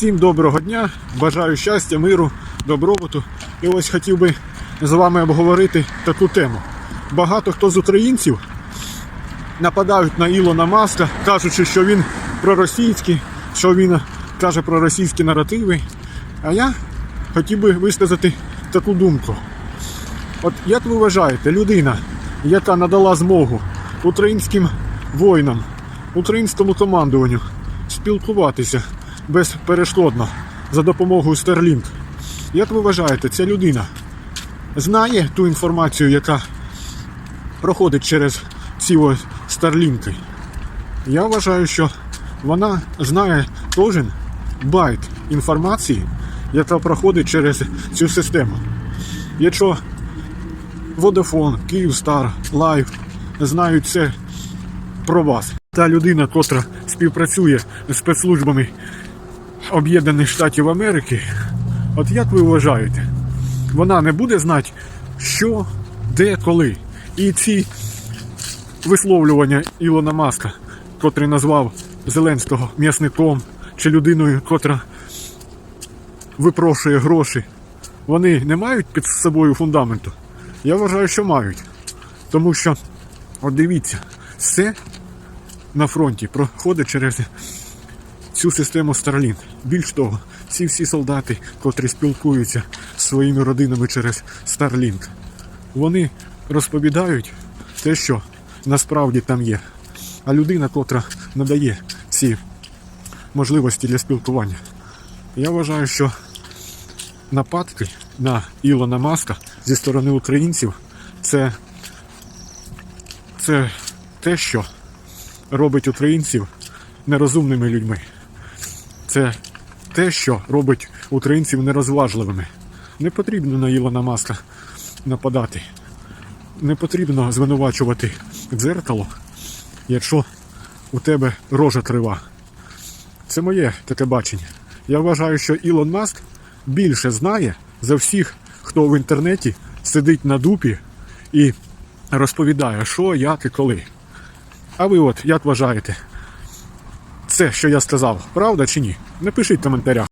Всім доброго дня, бажаю щастя, миру, добробуту. І ось хотів би з вами обговорити таку тему. Багато хто з українців нападають на Ілона Маска, кажучи, що він проросійський, що він каже про російські наративи. А я хотів би висказати таку думку. От як ви вважаєте, людина, яка надала змогу українським воїнам, українському командуванню спілкуватися безперешкодно за допомогою Starlink, як ви вважаєте, ця людина знає ту інформацію, яка проходить через ці Starlink? Я вважаю, що вона знає кожен байт інформації, яка проходить через цю систему. Якщо Vodafone, Kyivstar, Live знають це про вас. Та людина, котра співпрацює з спецслужбами Об'єднаних Штатів Америки, от як ви вважаєте, вона не буде знати, що, де, коли. І ці висловлювання Ілона Маска, котрий назвав Зеленського м'ясником чи людиною, котра випрошує гроші, вони не мають під собою фундаменту? Я вважаю, що мають. Тому що, от дивіться, все на фронті проходить через цю систему Starlink. Більш того, ці всі солдати, котрі спілкуються з своїми родинами через Starlink, вони розповідають те, що насправді там є. А людина, котра надає ці можливості для спілкування, я вважаю, що нападки на Ілона Маска зі сторони українців це, це те, що робить українців нерозумними людьми. Це те, що робить українців нерозважливими. Не потрібно на Ілона Маска нападати. Не потрібно звинувачувати дзеркало, якщо у тебе рожа крива. Це моє таке бачення. Я вважаю, що Ілон Маск більше знає за всіх, хто в інтернеті сидить на дупі і розповідає, що, як і коли. А ви от як вважаєте? Це, що я сказав, правда чи ні? Напишіть в коментарях.